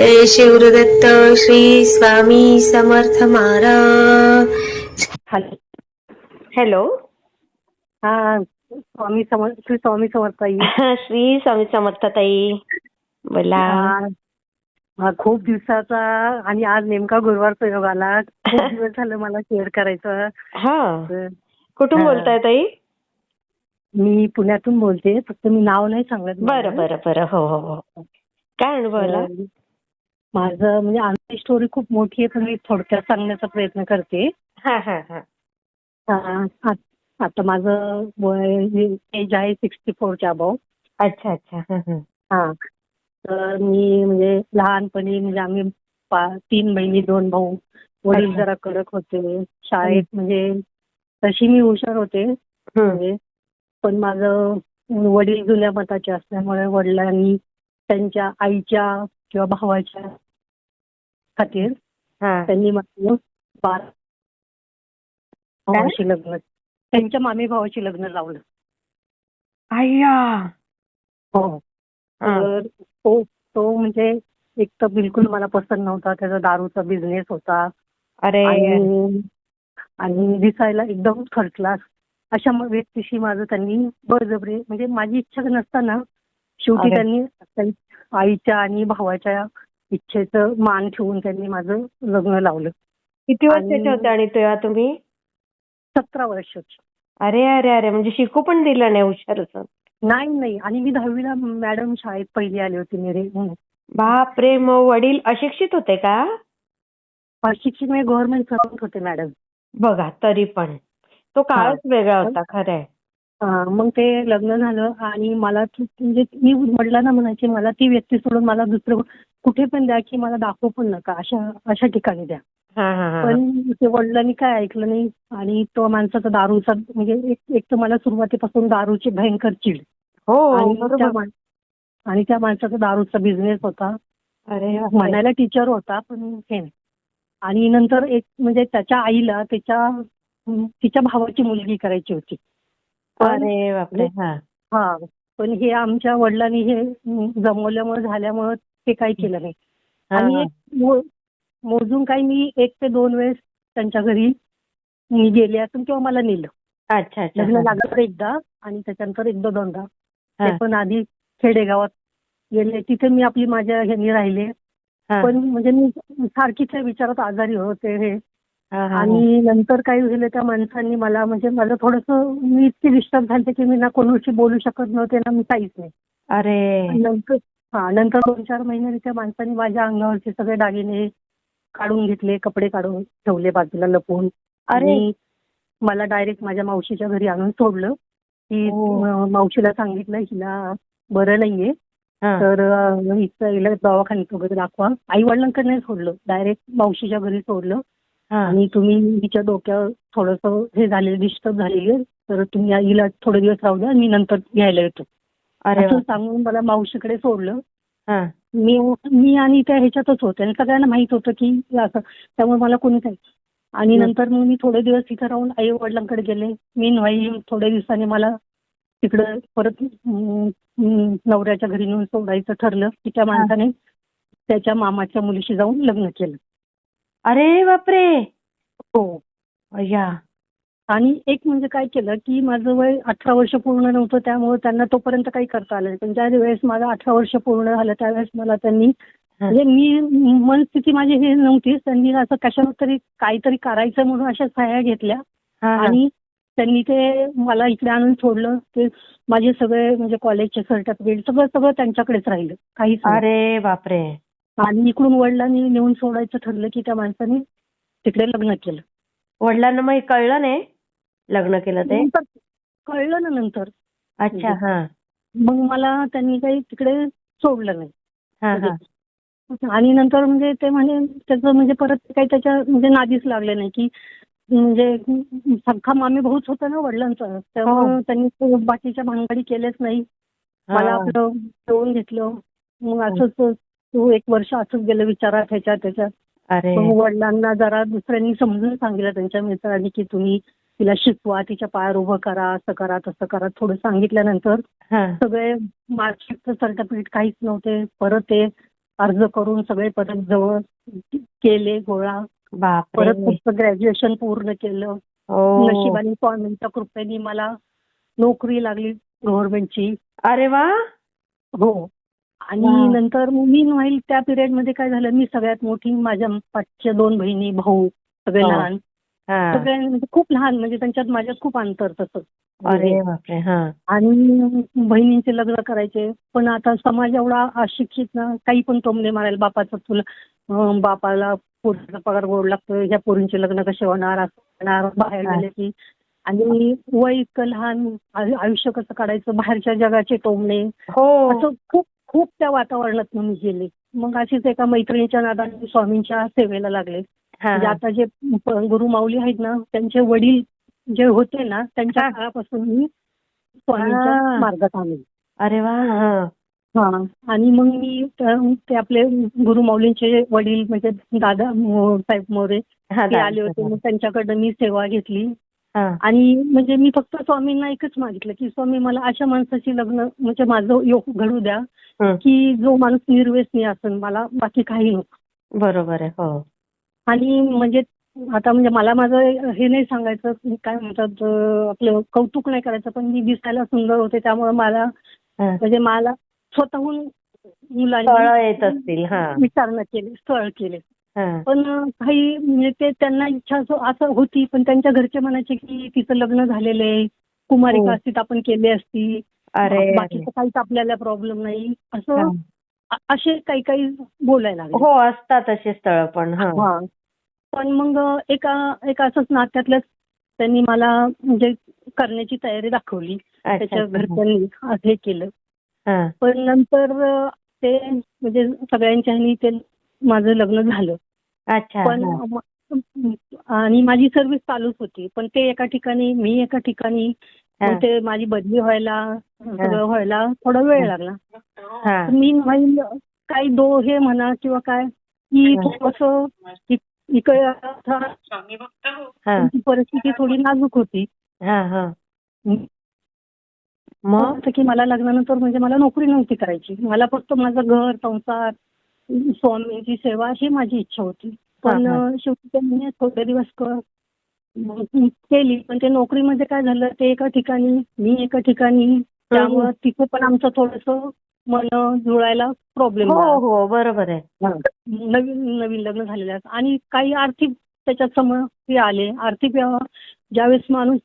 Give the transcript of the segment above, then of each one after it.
जय Shivdatta Shri Swami Samarth Maharaj. Hello. Hello. हा स्वामी समर्थ श्री स्वामी समर्थ आई श्री स्वामी समर्थ ताई बोला. हा, खूप दिवसाचा आणि आज नेमका गुरुवारचा योग आला. खूप दिवस झालं मला शेअर करायचं. हा. कुठून. बोलताय ताई? मी पुण्यातून बोलते फक्त मी नाव नाही सांगत बरं बरं बरं. हो हो हो. काय अनुभव माझं म्हणजे आमची स्टोरी खूप मोठी आहे पण मी थोडक्यात सांगण्याचा प्रयत्न करते. हा हा हा. हा, आ- आता माझं वय एज आहे सिक्स्टी फोरच्या अबाव अच्छा अच्छा. हं, हं. हा. तर मी म्हणजे लहानपणी म्हणजे आम्ही पा- तीन बहिणी दोन भाऊ. वडील अच्छा. जरा कडक होते. शाळेत म्हणजे तशी मी हुशार होते. हं. म्हणजे पण माझं वडील जुन्या मताचे असल्यामुळे वडिलांनी त्यांच्या आईच्या किंवा भावाच्या खातीर हा. त्यांनी माझं बार भावाशी लग्न. त्यांच्या मामी भावाशी लग्न लावलं. अय्या हो. हा. तर तो तो म्हणजे एक तर बिलकुल मला पसंत नव्हता त्याचा दारूचा बिझनेस होता. अरे. आणि आणि दिसायला एकदम थर्ड क्लास अशा म- व्यक्तीशी माझं त्यांनी बळजबरी म्हणजे माझी इच्छा नसताना शेवटी अरे. त्यांनी त्यां- आईच्या आणि भावाच्या इच्छेचं मान ठेवून त्यांनी माझं लग्न लावलं. किती वर्षाचे आणि- होते आणि तेव्हा तुम्ही? सतरा वर्षाची अरे अरे अरे म्हणजे शिकू पण दिलं नाही हुशार असं नाही नाही. आणि मी दहावीला मॅडम शाळेत पहिली आली होती मेरे म्हणून. बापरे मग वडील अशिक्षित होते का? शिक्षित म्हणजे गव्हर्नमेंट सर्वंट होते मॅडम. बघा तरी पण. तो काळच वेगळा होता खरंय. हा, मग ते लग्न झालं आणि मला ती- म्हणजे मी वडिलांना म्हणायचे मला ती व्यक्ती सोडून मला दुसरं कुठे पण द्या की मला दाखवू पण नका अशा अशा ठिकाणी द्या. पण ते वडिलांनी काय ऐकलं नाही आणि तो माणसाचा दारूचा म्हणजे एक एक तर मला सुरुवातीपासून दारूची भयंकर चिड. हो आणि त्या आणि त्या माणसाचा दारूचा बिझनेस होता. अरे. म्हणायला टीचर होता पण हे नाही. आणि नंतर एक म्हणजे त्याच्या आईला त्याच्या तिच्या भावाची मुलगी करायची होती. अरे बापरे हा हा पण हे आमच्या वडिलांनी हे जमवल्यामुळे झाल्यामुळे ते काही केलं नाही आणि. एक मोजून काही मी एक ते दोन वेळेस त्यांच्या घरी मी गेले असून किंवा मला नेलं अच्छा अच्छा लग्न. लागलं एकदा आणि त्याच्यानंतर एकदा दोनदा. ते पण आधी खेडेगावात गेले तिथे मी आपली माझ्या ह्यांनी राहिले. पण म्हणजे मी सारखी त्या विचारात आजारी होते हा. आणि नंतर काय झालं त्या माणसांनी मला म्हणजे मला थोडंसं मी इतकी डिस्टर्ब झाले की मी ना कोणाशी बोलू शकत नव्हते ना मी काहीच नाही. अरे. नंतर हा नंतर दोन चार महिन्यांनी त्या माणसाने माझ्या अंगावरचे सगळे दागिने काढून घेतले कपडे काढून ठेवले बाजूला लपवून. अरे. आणि मला डायरेक्ट माझ्या मावशीच्या घरी आणून सोडलं. की मावशीला सांगितलं हिला बरं नाहीये. तर हिला दवाखान्यात वगैरे दाखवा. आई वडिलांकडे सोडलं. डायरेक्ट मावशीच्या घरी सोडलं. आणि तुम्ही हिच्या डोक्यावर थोडंसं हे झालेलं डिस्टर्ब झालेली आहे. तर तुम्ही हिला थोडे दिवस राहू द्या मी नंतर घ्यायला येतो. अरे असं. सांगून मला मावशीकडे सोडलं. हा. मी मी आणि त्या ह्याच्यातच होते. आणि सगळ्यांना माहीत होतं की असं त्यामुळे मला कोणी काही आणि. नंतर मग मी थोडे दिवस तिथं राहून आई वडिलांकडे गेले. मी नाही थोड्या दिवसांनी मला तिकडं परत नवऱ्याच्या घरी नेऊन सोडायचं ठरलं. की त्या माणसाने त्याच्या मामाच्या मुलीशी जाऊन लग्न केलं. अरे बापरे! हो. अय्या आणि एक म्हणजे काय केलं की माझं वय अठरा वर्ष पूर्ण नव्हतं त्यामुळे त्यांना तोपर्यंत काही करता आलं नाही. पण ज्या वेळेस माझं अठरा वर्ष पूर्ण झालं त्यावेळेस मला त्यांनी म्हणजे मी मनस्थिती माझी हे नव्हतीच त्यांनी असं कशावर तरी काहीतरी करायचं म्हणून अशा सह्या घेतल्या. हा, हा. आणि त्यांनी ते मला इकडे आणून सोडलं. ते माझे सगळे म्हणजे कॉलेजचे सर्टिफिकेट सगळं सगळं त्यांच्याकडेच राहिलं. काहीच नाही. अरे बापरे! आणि इकडून वडिलांनी नेऊन सोडायचं ठरलं की त्या माणसाने तिकडे लग्न केलं. वडिलांना मग हे कळलं नाही लग्न केलं ते? नंतर कळलं ना नंतर. अच्छा हा. मग मला त्यांनी काही तिकडे सोडलं नाही. हा हा. आणि नंतर म्हणजे ते म्हणे त्याचं म्हणजे परत काही त्याच्या म्हणजे नादीच लागले नाही की म्हणजे सख्खा मामी भाऊच होता ना वडिलांचा. त्यामुळे हो. त्यांनी तो बाकीच्या भानगडी केल्याच नाही. मला. आपलं ठेवून घेतलं. मग असंच तू एक वर्ष असंच गेलं विचारात ह्याच्यात त्याच्यात. अरे. मग वडिलांना जरा दुसऱ्यांनी समजून सांगितलं त्यांच्या मित्रांनी की तुम्ही तिला शिकवा तिच्या पायावर उभं करा असं करा तसं करा. थोडं सांगितल्यानंतर हा. सगळे मार्कशीटचं सर्टिफिकेट काहीच नव्हते. परत ते अर्ज करून सगळे परत जवळ केले गोळा. बापरे. परत पुढचं ग्रॅज्युएशन पूर्ण केलं. हो. नशिबाने स्वामींच्या कृपेने मला नोकरी लागली गव्हर्नमेंटची अरे वा. हो. आणि. नंतर मी व्हाईल त्या पिरियडमध्ये काय झालं मी सगळ्यात मोठी माझ्या पाचच्या दोन बहिणी भाऊ सगळे हो. लहान हा. सगळे म्हणजे खूप लहान म्हणजे त्यांच्यात माझ्यात खूप अंतर तसं हा आणि बहिणींचे लग्न करायचे पण आता समाज एवढा अशिक्षित ना काही पण टोमणे मारायला बापाचं तुला बापाला पोरीचा पगार गोड लागतोय ह्या पोरींचे लग्न कसे होणार असं होणार बाहेर. गेले की आणि वय इतकं लहान आयु- आयुष्य कसं काढायचं बाहेरच्या जगाचे टोमणे हो असं खूप खूप त्या वातावरणात मी गेले मग अशीच एका मैत्रिणीच्या नादाने स्वामींच्या सेवेला लागले म्हणजे. आता जे गुरु माऊली आहेत ना त्यांचे वडील जे होते ना त्यांच्या. काळापासून मी स्वामींच्या. मार्गात आले अरे वा हा. आणि मग मी ते आपले गुरु माऊलींचे वडील म्हणजे दादा साहेब मोरे ते आले होते मग त्यांच्याकडनं मी सेवा घेतली. आणि म्हणजे मी फक्त स्वामींना एकच मागितलं की स्वामी मला अशा माणसाची लग्न म्हणजे माझं योग घडू द्या. की जो माणूस निर्व्यसनी असेल मला बाकी काही नको बरोबर आहे हो आणि म्हणजे आता म्हणजे मला माझं हे नाही सांगायचं काय म्हणतात आपलं कौतुक नाही करायचं पण मी दिसायला सुंदर होते त्यामुळे मला. म्हणजे मला स्वतःहून मुलांनी येत असतील विचारणा केली स्थळ केले. पण काही म्हणजे ते त्यांना इच्छा असं असं होती पण त्यांच्या घरचे म्हणायचे की तिचं लग्न झालेलं आहे कुमारिका हो. असती तर आपण केली असती अरे. बाकीचं काहीच आपल्याला प्रॉब्लेम नाही. असं असे काही काही बोलायला लागले हो असतात असे स्थळ पण. पण मग एका एक असंच नात्यातलंच त्यांनी मला म्हणजे करण्याची तयारी दाखवली त्याच्या. घरच्यांनी असं हे केलं. पण नंतर ते म्हणजे सगळ्यांच्या ते माझं लग्न झालं. अच्छा. पण हा. आणि माझी सर्व्हिस चालूच होती. पण ते एका ठिकाणी मी एका ठिकाणी हा. ते माझी बदली व्हायला सगळं व्हायला थोडा वेळ लागला. हा. मी काही दो हे म्हणा किंवा काय की हा. थोडस इकडे हा. त्यांची परिस्थिती थोडी नाजूक होती. हा हा. मग मग? असं की मला लग्नानंतर म्हणजे मला नोकरी नव्हती करायची. मला फक्त माझं घर संसार स्वामींची सेवा ही माझी इच्छा होती. पण हा, हा. शेवटी त्यांनी थोडे दिवस केली. पण ते नोकरीमध्ये काय झालं ते एका ठिकाणी मी एका ठिकाणी. त्यामुळं तिथे पण आमचं थोडस मन जुळायला प्रॉब्लेम हो हो बरोबर आहे. नवीन नवीन लग्न झालेलं आणि काही आर्थिक त्याच्यात समस्ये आले. आर्थिक ज्यावेळेस माणूस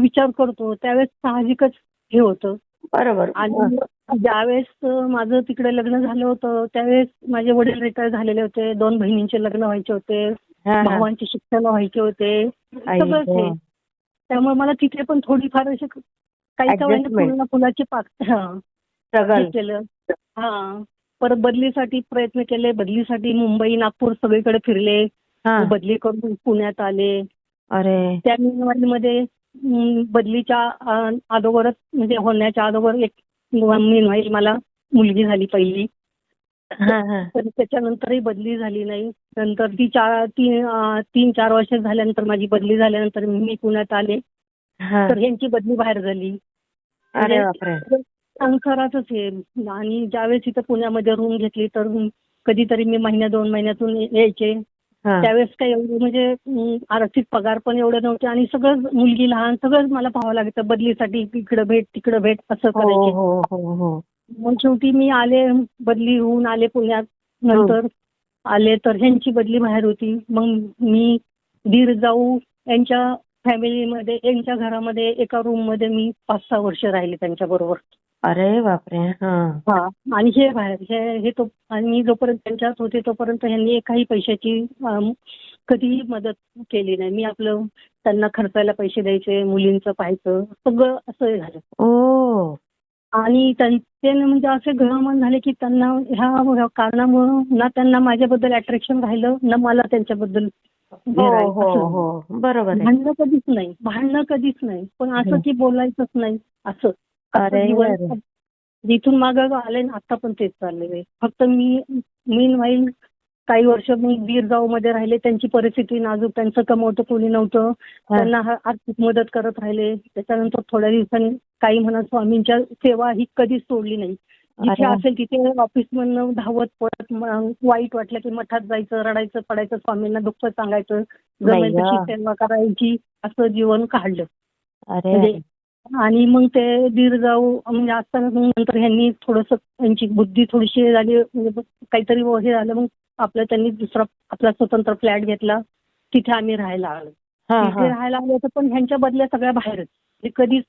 विचार करतो त्यावेळेस साहजिकच हे होतं. बरोबर. आणि ज्यावेळेस माझं तिकडे लग्न झालं होतं त्यावेळेस माझे वडील रिटायर झालेले होते. दोन बहिणींचे लग्न व्हायचे होते. भावांचे शिक्षण व्हायचे होते. सगळंच. हे. त्यामुळे मला तिथे पण थोडीफार अशी काही का Adjustment. पूर्ण फुलाची पाक केलं. हा. परत बदलीसाठी प्रयत्न केले. बदलीसाठी मुंबई नागपूर सगळीकडे फिरले. बदली करून पुण्यात आले. अरे. त्या अं, बदलीच्या अगोदरच म्हणजे होण्याच्या अगोदर एक मीनवाईल मला मुलगी झाली पहिली. पण त्याच्यानंतरही बदली झाली नाही. नंतर ती चार तीन तीन चार वर्ष झाल्यानंतर माझी बदली झाल्यानंतर मी पुण्यात आले. हा. तर ह्यांची बदली बाहेर झाली. म्हणजे संसारातच हे. आणि ज्यावेळेस इथं पुण्यामध्ये रूम घेतली तर कधीतरी मी महिन्या दोन महिन्यातून यायचे. त्यावेळेस काही एवढं म्हणजे आर्थिक पगार पण एवढे नव्हते आणि सगळं मुलगी लहान सगळंच मला पाहावं लागायचं बदलीसाठी इकडं भेट तिकडं भेट असं हो करायचे. हो हो हो. मग शेवटी मी आले बदली होऊन आले पुण्यात नंतर. आले तर ह्यांची बदली बाहेर होती. मग मी दीर जाऊ यांच्या फॅमिलीमध्ये यांच्या घरामध्ये एका रूममध्ये मी पाच सहा वर्ष राहिले त्यांच्या बरोबर अरे बापरे हा. हा आणि हे बाहेर हे हे तो आणि जोपर्यंत त्यांच्यात होते तोपर्यंत ह्यांनी एकाही पैशाची अम, कधीही मदत केली नाही. मी आपलं त्यांना खर्चायला पैसे द्यायचे मुलींचं पाहायचं सगळं असं हे झालं. ओ. आणि त्यांचे न म्हणजे असे ग्रहमान झाले की त्यांना ह्या ह्या कारणामुळं ना त्यांना माझ्याबद्दल अट्रॅक्शन राहिलं ना मला त्यांच्याबद्दल हो हो असं. हो बरोबर आहे. भांडणं कधीच नाही. भांडणं कधीच नाही. पण असं. की बोलायचंच नाही. असं. जिथून मागं आले ना आता पण तेच चाललेलं आहे फक्त मी मीन वाईल काही वर्ष मी गिरगावमध्ये राहिले त्यांची परिस्थिती नाजूक त्यांचं कमवतं कोणी नव्हतं. त्यांना आर्थिक मदत करत राहिले. त्याच्यानंतर थोड्या दिवसांनी काही म्हणा स्वामींच्या सेवा ही कधीच सोडली नाही. जिथे. असेल तिथे ऑफिस मधनं धावत पडत वाईट वाटलं की मठात जायचं रडायचं पडायचं स्वामींना दुःख सांगायचं. सेवा करायची असं जीवन काढलं. अरे म्हणजे अरे. आणि मग ते दीर जाऊ म्हणजे असताना मग नंतर ह्यांनी थोडस त्यांची बुद्धी थोडीशी हे झाली म्हणजे काहीतरी हे झालं मग आपलं त्यांनी दुसरा आपला स्वतंत्र फ्लॅट घेतला तिथे आम्ही राहायला आलो. तिथे राहायला आलो तर पण ह्यांच्या बदल्या सगळ्या बाहेरच. म्हणजे कधीच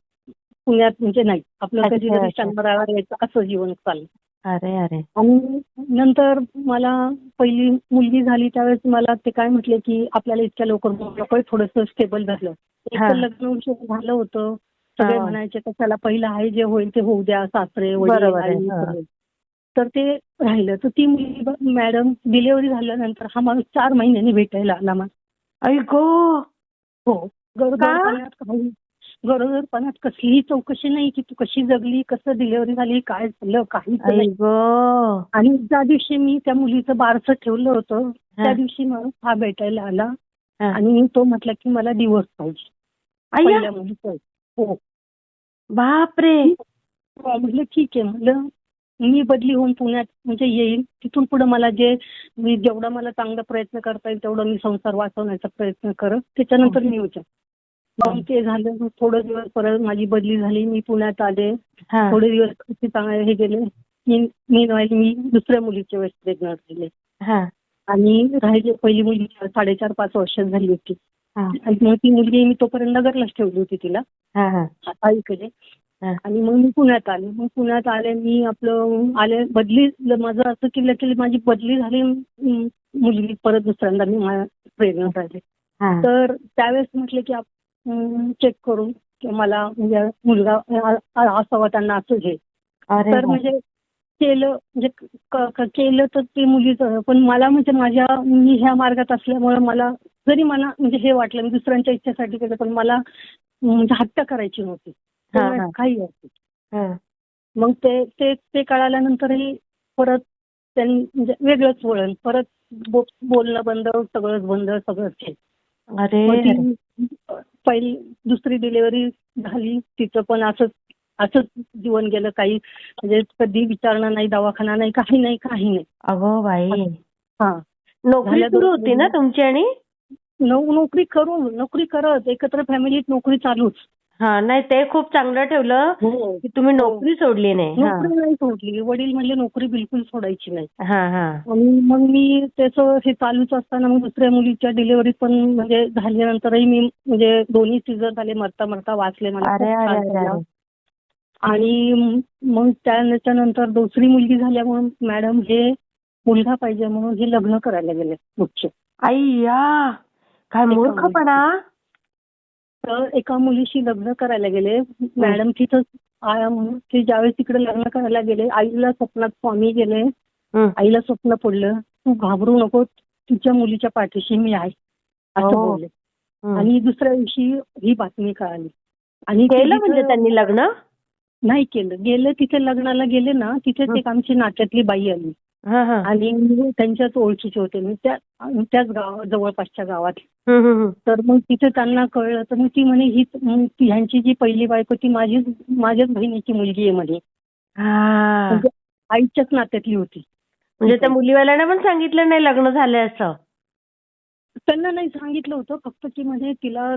पुण्यात म्हणजे नाही. आपलं कधीतरी अच्छा. शंभरावर यायचं असं जीवन चाललं. अरे अरे. आणि नंतर मला पहिली मुलगी झाली त्यावेळेस मला ते काय म्हटले की आपल्याला इतक्या लवकर थोडंसं स्टेबल झालं. लग्न झालं होतं. सगळे. म्हणायचे कशाला पहिलं आहे जे होईल ते होऊ द्या सासरे वडील. तर ते राहिलं. तर ती मुलगी मॅडम डिलिव्हरी झाल्यानंतर हा माणूस चार महिन्यांनी भेटायला आला मला गो हो. गरोदरपणात कसलीही चौकशी नाही की तू कशी जगली कसं डिलिव्हरी झाली काय झालं काहीच नाही. गो आणि ज्या दिवशी मी त्या मुलीचं बारसं ठेवलं होतं. त्या दिवशी मग हा भेटायला आला. आणि तो म्हटला की मला डिवोर्स पाहिजे. पहिल्या मुलीचं. हो. बापरे! हो, म्हटलं ठीक आहे. म्हटलं मी बदली होऊन पुण्यात म्हणजे येईल तिथून पुढे मला जे मी जेवढा मला चांगला प्रयत्न करता येईल तेवढा मी संसार वाचवण्याचा प्रयत्न करत त्याच्यानंतर मी विचार मग ते झालं मग थोडं दिवस परत माझी बदली झाली. मी पुण्यात आले. हा. थोडे दिवस चांगले हे गेले. मी मी मी दुसऱ्या मुलीच्या वेळेस प्रेग्नंट झाले. हा. आणि राहिले पहिली मुलगी साडेचार पाच वर्षात झाली होती. हा आणि ती मुलगी मी तोपर्यंत नगरलाच ठेवली होती तिला. हा हा. आईकडे. आणि मग मी पुण्यात आले. मग पुण्यात आले मी आपलं आले बदली माझं असं केलं की माझी बदली झाली मुलगी परत दुसऱ्यांदा मी प्रेग्नंट राहिले. तर त्यावेळेस म्हटले की चेक करून की मला म्हणजे मुलगा असावा त्यांना असं अरे तर म्हणजे केलं म्हणजे केलं तर ते मुलीचं पण मला म्हणजे माझ्या मी ह्या मार्गात असल्यामुळे मला जरी मला म्हणजे हे वाटलं मी दुसऱ्यांच्या इच्छेसाठी केलं पण मला म्हणजे हत्या करायची नव्हती. काही असते हा. मग ते ते ते कळाल्यानंतरही परत त्यांनी म्हणजे वेगळंच वळण. परत बोलणं बंद सगळंच बंद सगळंच हे. अरे. पहिली दुसरी डिलिव्हरी झाली. तिचं पण असंच असंच जीवन गेलं. काही म्हणजे कधी विचारणं नाही दवाखाना नाही काही नाही काही नाही. अगो बाई. हा. नोकरी सुरू होती ना. तुमची आणि? नऊ नोकरी करून नोकरी करत एकत्र फॅमिलीत नोकरी चालूच. हा नाही ते खूप चांगलं ठेवलं हो. की तुम्ही नोकरी सोडली नाही. हा. नोकरी नाही सोडली. वडील म्हणले नोकरी बिलकुल सोडायची नाही. हा हा. आणि मग मी त्याचं हे चालूच असताना मग दुसऱ्या मुलीच्या डिलिव्हरी पण म्हणजे झाल्यानंतरही मी म्हणजे दोन्ही सीझर झाले मरता मरता वाचले मला अरे खूप अरे त्रास अरे झाला. अरे. आणि मग त्याच्यानंतर दुसरी मुलगी झाल्यामुळे मॅडम हे मुलगा पाहिजे म्हणून हे लग्न करायला गेले मुख्य. आई या. काय मूर्खपणा तर एका मुलीशी लग्न करायला गेले. मॅडम तिथं ते ज्यावेळेस तिकडे लग्न करायला गेले आईला स्वप्नात स्वामी गेले. आईला स्वप्न पडलं तू घाबरू नको तुझ्या मुलीच्या पाठीशी मी आहे. असं हो. बोलले. आणि दुसऱ्या दिवशी ही बातमी कळाली. आणि केलं म्हणजे त्यांनी लग्न? नाही केलं. गेलं तिथे लग्नाला गेले ना तिथेच हं. एक आमची नात्यातली बाई आली. आणि त्यांच्याच ओळखीचे होते. मी त्या त्याच गाव जवळपासच्या गावात. तर मग तिथे त्यांना कळलं. तर मग ती म्हणे ही ती ह्यांची जी पहिली बायको ती माझीच माझ्याच बहिणीची मुलगी आहे म्हणे. हा. म्हणजे आईच्याच नात्यातली होती. म्हणजे त्या मुलीवाल्याने पण सांगितलं नाही लग्न झालंय असं? त्यांना नाही सांगितलं होतं. फक्त की म्हणजे तिला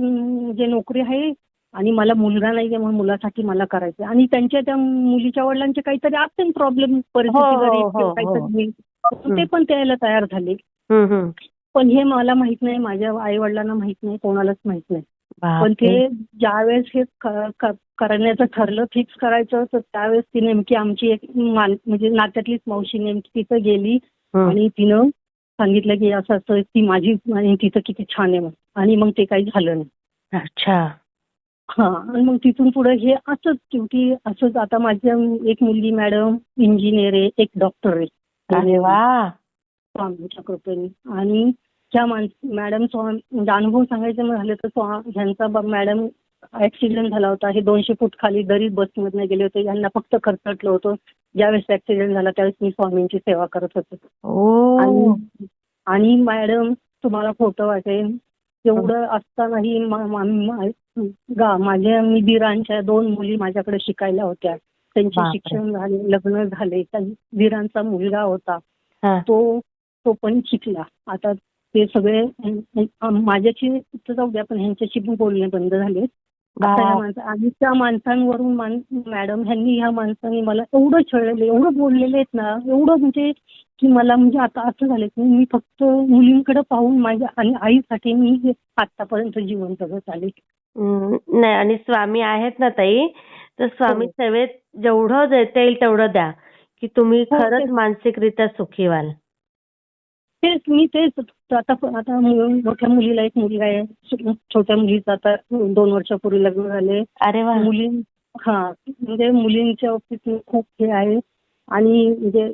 जे नोकरी आहे आणि मला मुलगा नाही आहे म्हणून मुलासाठी मला करायचं आणि त्यांच्या त्या मुलीच्या वडिलांचे काहीतरी असतील प्रॉब्लेम परिस्थिती हो, गरीब हो, हो. ते पण द्यायला तयार झाले. पण हे मला माहीत नाही माझ्या आई वडिलांना माहीत नाही कोणालाच माहीत नाही पण. ते ज्यावेळेस हे करण्याचं ठरलं फिक्स करायचं तर त्यावेळेस ती नेमकी आमची एक म्हणजे नात्यातलीच मावशी नेमकी तिथं गेली. आणि तिनं सांगितलं की असं असं ती माझी आणि तिथं किती छान आहे. आणि मग ते काही झालं नाही अच्छा हा आणि मग तिथून पुढे हे असंच शेवटी असंच आता माझ्या एक मुलगी मॅडम इंजिनियर आहे एक डॉक्टर आहे. अरे वा! स्वामींच्या कृपेने. आणि त्या माणस मॅडम स्वामी म्हणजे अनुभव सांगायचं झालं तर स्वा- ह्यांचा मॅडम ऍक्सिडेंट झाला होता. हे दोनशे फूट खाली दरीत बसमधनं गेले होते. यांना फक्त खरचटलं होतं. ज्यावेळेस ऍक्सिडेंट झाला त्यावेळेस मी स्वामींची सेवा करत होते. आणि आणि मॅडम तुम्हाला खोटं वाटेल. एवढं असतानाही मा- मा- मा- गा माझ्या मी दिरांच्या दोन मुली माझ्याकडे शिकायला होत्या. त्यांचे. शिक्षण झाले लग्न झाले. दिरांचा मुलगा होता. तो तो पण शिकला. आता ते सगळे माझ्याशी जाऊ द्या पण ह्यांच्याशी पण बोलणे बंद झाले. आणि त्या माणसांवरून मॅडम ह्यांनी ह्या माणसांनी मला एवढं छळलेलं एवढं बोललेले आहेत ना एवढं म्हणजे की मला म्हणजे आता असं झालं की मी फक्त मुलींकडे पाहून माझ्या आणि आईसाठी मी आतापर्यंत जीवन जगत आले नाही आणि स्वामी आहेत ना ताई तर स्वामी हो. सेवेत जेवढं देता येईल तेवढं द्या की तुम्ही हो, खरंच. मानसिकरित्या सुखी व्हाल तेच मी तेच आता आता मोठ्या मुलीला एक मुलगा आहे छोट्या मुलीचं आता दोन वर्षापूर्वी लग्न झाले अरे वा मुली हा म्हणजे मुलींच्या बाबतीत खूप हे आहे आणि म्हणजे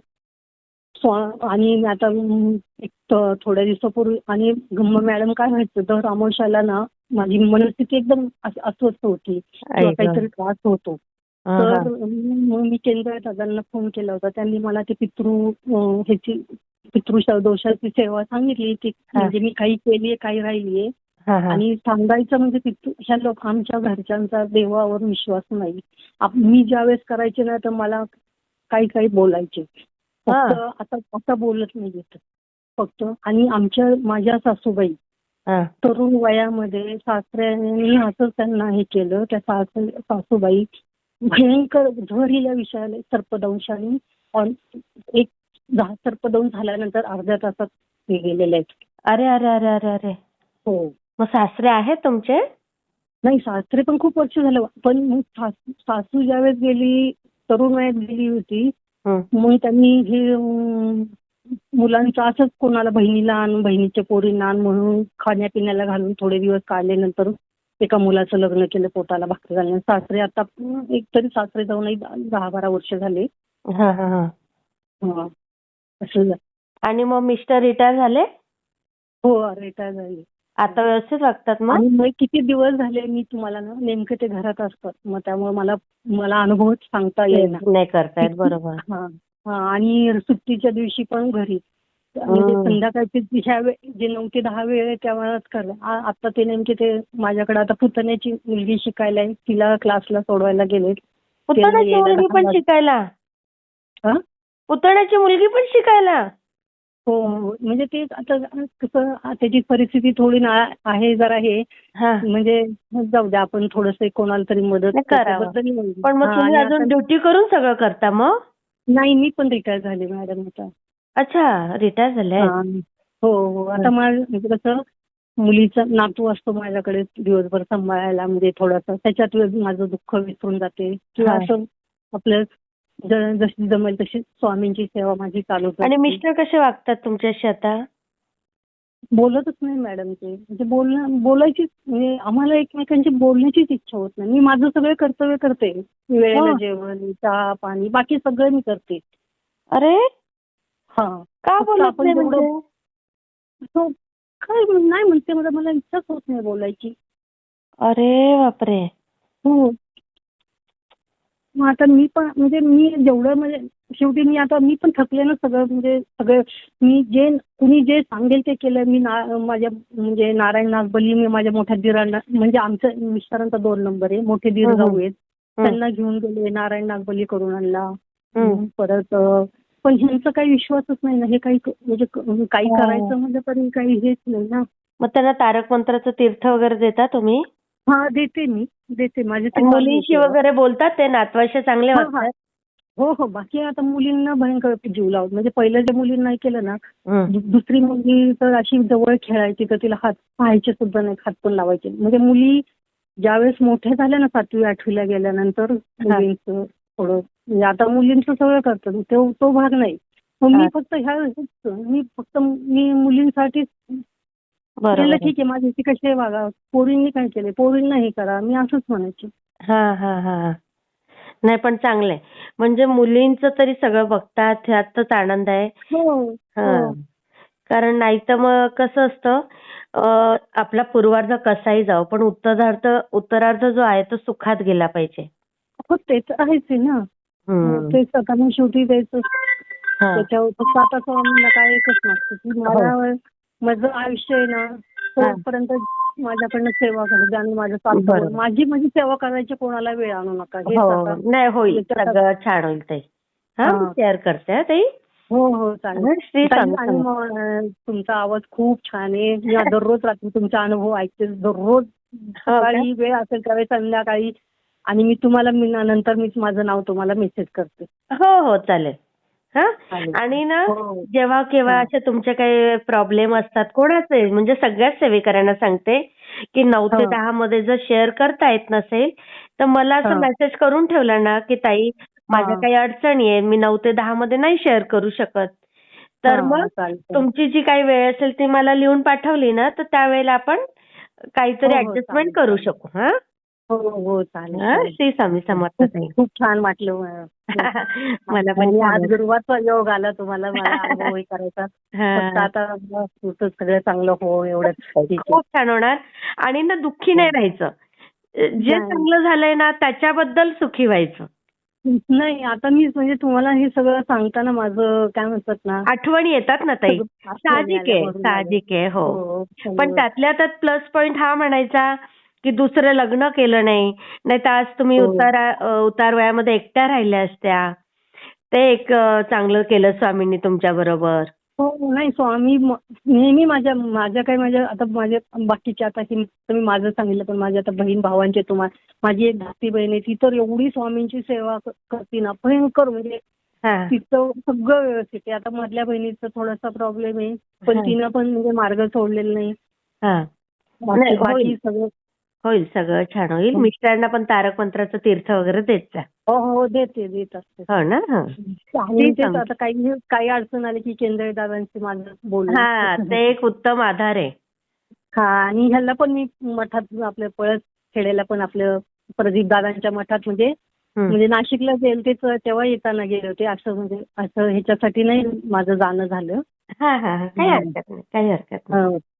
आणि आता एक थोड्या दिवसापूर्वी आणि मॅडम काय व्हायचं दर अमावस्याला ना माझी मनस्थिती एकदम अस- अस्वस्थ होती. किंवा. काहीतरी त्रास होतो. हा, तर. मग मी केंद्र दादांना फोन केला होता. त्यांनी मला ते पितृ अं, ह्याची पितृ दोषाची सेवा सांगितली. की म्हणजे मी काही केलीये काही राहिलीये. हा, हा. आणि सांगायचं म्हणजे पितृ ह्या लोक आमच्या घरच्यांचा देवावर विश्वास नाही. आप- मी ज्यावेळेस करायचे ना तर मला काही काही बोलायचे. फक्त आता आता बोलत नाही येत फक्त आणि आमच्या माझ्या सासूबाई. तरुण वयामध्ये सासऱ्यांनी असं त्यांना हे केलं त्या सासू सासूबाई भयंकर झर या विषयाला सर्पदंशाने एक दहा सर्पदंश झाल्यानंतर अर्ध्या तासात हे गेलेले आहेत. अरे अरे अरे अरे अरे. हो. मग सासरे आहेत तुमचे? नाही सासरे पण खूप वर्ष झालं. पण मग सासू सासू ज्यावेळेस गेली तरुण वयात गेली होती. मग त्यांनी हे मुलांचं असंच कोणाला बहिणीला आण बहिणीच्या पोरींना आण म्हणून खाण्यापिण्याला घालून थोडे दिवस काढले नंतर एका मुलाचं लग्न केलं पोटाला भाकरी घालून. सासरे आता एक तरी सासरे जाऊनही दहा बारा वर्ष झाले. हा हा हा. हा. असं झालं. आणि मग मिस्टर रिटायर झाले? हो रिटायर झाले. आता व्यवस्थित वागतात मग? आणि मग किती दिवस झाले मी तुम्हाला ना नेमकं ते घरात असतात. मग त्यामुळे मला मला अनुभव सांगता येईना. नाही करतायत बरोबर. हा. हा आणि सुट्टीच्या दिवशी पण घरी. म्हणजे. संध्याकाळचे ह्या वे- जे नऊ ते दहा वेळ आहे त्यावेळेस कर. आ- आता ते नेमके ते माझ्याकडे आता पुतण्याची मुलगी शिकायला आहे तिला क्लासला सोडवायला गेले पुतण्याची मुलगी पण. शिकायला? हा? पुतण्याची मुलगी पण शिकायला? हो हो म्हणजे ते आता कसं त्याची परिस्थिती थोडी ना आहे जरा हे. म्हणजे जाऊ द्या आपण थोडस कोणाला तरी मदत नाही. पण मग तुम्ही अजून ड्युटी करून सगळं करता मग? नाही मी पण रिटायर झाले मॅडम आता अच्छा रिटायर झाले हा. हो हो आता माझं म्हणजे कसं मुलीचा नातू असतो माझ्याकडे दिवसभर सांभाळायला म्हणजे थोडासा त्याच्यात वेळ माझं दुःख विसरून जाते किंवा हा. असं आपलं ज- जशी जमेल तशी स्वामींची सेवा माझी चालू आणि. मिस्टर कसे वागतात तुमच्याशी आता बोलतच नाही मॅडम ते. म्हणजे बोलणं बोलायचीच म्हणजे आम्हाला एकमेकांची बोलण्याचीच इच्छा होत नाही. मी माझं सगळं कर्तव्य करते. वेळेला हा. जेवण चहा पाणी बाकी सगळं मी करते. अरे? हा. का बोलत नाही म्हणजे? तो काय नाही म्हणते मला मला इच्छाच होत नाही बोलायची. अरे बापरे. हो. मग आता मी पण म्हणजे मी जेवढं म्हणजे शेवटी मी आता मी पण थकले ना सगळं म्हणजे सगळं मी जे कुणी जे सांगेल ते केलं मी ना माझ्या म्हणजे नारायण नागबली मी माझ्या मोठ्या दिरांना म्हणजे आमच्या मिस्टरांचा दोन नंबर आहे मोठे दीर. जाऊ आहेत. त्यांना घेऊन गेले नारायण नागबली करून आणला. परत पण ह्यांचा काही विश्वासच नाही ना हे काही म्हणजे काही हो. करायचं म्हणजे तरी काही हेच नाही ना मग त्यांना तारक मंत्राचं तीर्थ वगैरे देता तुम्ही हा देते मी देते माझे मुलींशी. वगैरे बोलतात ते नातवाशी चांगले हा, हा. हो बाकी आता मुलींना भयंकर जीव लावत म्हणजे पहिलं जे मुलींना नाही केलं ना दुसरी मुलगी तर अशी जवळ खेळायची तर तिला हात पाहायचे सुद्धा नाही हात पण लावायचे. म्हणजे मुली ज्यावेळेस मोठ्या झाल्या ना सातवी आठवीला गेल्यानंतर मुलींचं थोडं म्हणजे आता मुलींचं सगळं करतात तो तो भाग नाही मी. फक्त ह्या मी फक्त मी मुलींसाठी बरोबर. ठीक आहे माझी कशी वागा पोरींनी काय केले पोरींना हे करा मी असंच म्हणायचे. हा हा हा. नाही पण चांगलंय. म्हणजे मुलींचं तरी सगळं बघतात ह्यातच आनंद आहे. हो हा. हो. कारण नाही तर मग कसं असतं आपला पूर्वार्ध कसाही जाओ पण उत्तरार्ध उत्तरार्ध जो आहे तो सुखात गेला पाहिजे. हो ते तर आहेच आहे ना. हम्म. ते स्वतःला शेवटी द्यायचं हा. त्याच्यावर फक्त आता काय एकच मागतं की मला माझं आयुष्य आहे ना तोपर्यंत माझ्याकडनं सेवा करू द्या आणि माझं बरोबर. माझी माझी सेवा करायची कोणाला वेळ आणू नका. हे हो आता नाही होईल. याच्यात- सगळं छान होईल ताई हा हा. शेअर करते हा ताई. हो हो चालेल. श्री ताई, स्वामी आणि समर्थ. मग, अं, तुमचा आवाज खूप छान आहे. मी दररोज रात्री तुमचा अनुभव ऐकते. दररोज हो का? सकाळी वेळ असेल त्यावेळी संध्याकाळी. आणि मी तुम्हाला मी नंतर मी माझं नाव तुम्हाला मेसेज करते. हो हो चालेल. हा. आणि ना हो. जेव्हा केव्हा हा. असे तुमचे काही प्रॉब्लेम असतात कोणाचे म्हणजे सगळ्याच सेवेकरांना सांगते की नऊ ते हा. दहा मध्ये जर शेअर करता येत नसेल तर मला असं हा. मेसेज करून ठेवला ना की ताई माझ्या हा. काही अडचणी आहे मी नऊ ते दहा मध्ये नाही शेअर करू शकत तर हा, मग. तुमची जी काही वेळ असेल ती मला लिहून पाठवली ना तर त्यावेळेला आपण काहीतरी हो, हो, ऍडजस्टमेंट करू. शकू हा हो हो चालेल हा? श्री स्वामी समर्थ खूप छान वाटलं मला. पण आज. गुरुवारचा योग आला तुम्हाला मला करायचा हा. आता सगळं चांगलं हो एवढंच. खूप छान होणार आणि ना दुःखी नाही राहायचं जे. चांगलं झालंय ना त्याच्याबद्दल सुखी व्हायचं नाही आता मी म्हणजे तुम्हाला हे सगळं सांगताना माझं काय म्हणतात ना आठवणी येतात ना ताई साहजिक आहे साहजिक आहे हो हो, पण सगळं. त्यातल्या त्यात प्लस पॉइंट हा म्हणायचा की दुसरं लग्न केलं नाही नाही तर आज तुम्ही हो. उतारा वयामध्ये एकट्या राहिल्या असत्या ते एक चांगलं केलं स्वामींनी तुमच्या बरोबर हो नाही स्वामी म- नेहमी माझ्या माझ्या काही माझ्या आता माझ्या बाकीच्या आता ही तुम्ही माझं सांगितलं पण माझ्या आता बहीण भावांचे तुम्हाला माझी एक धाकटी बहीण आहे ती तर एवढी स्वामींची सेवा क- करते ना भयंकर म्हणजे हा तिचं सगळं व्यवस्थित आहे आता मधल्या बहिणीचा थोडासा प्रॉब्लेम आहे पण हा. तिनं पण म्हणजे मार्ग सोडलेला नाही हा बाकी नाही, बाकी होईल. सगळं होईल सगळं छान होईल हो. मिस्टरांना पण तारक मंत्राचं तीर्थ वगैरे देत जा हो हो देते देत असते हो ना हा आणि तेच. आता काही काही अडचण आली की केंद्रे दादांशी माझं बोलणं हा ते एक उत्तम आधार आहे हा आणि ह्याला पण मी मठात आपल्या पळस खेड्याला पण आपलं प्रदीप दादांच्या मठात म्हणजे. म्हणजे नाशिकला गेले ते तेव्हा येताना गेले होते असं म्हणजे असं ह्याच्यासाठी नाही माझं जाणं झालं हा हा हा. काही. हरकत नाही काही हरकत नाही हो.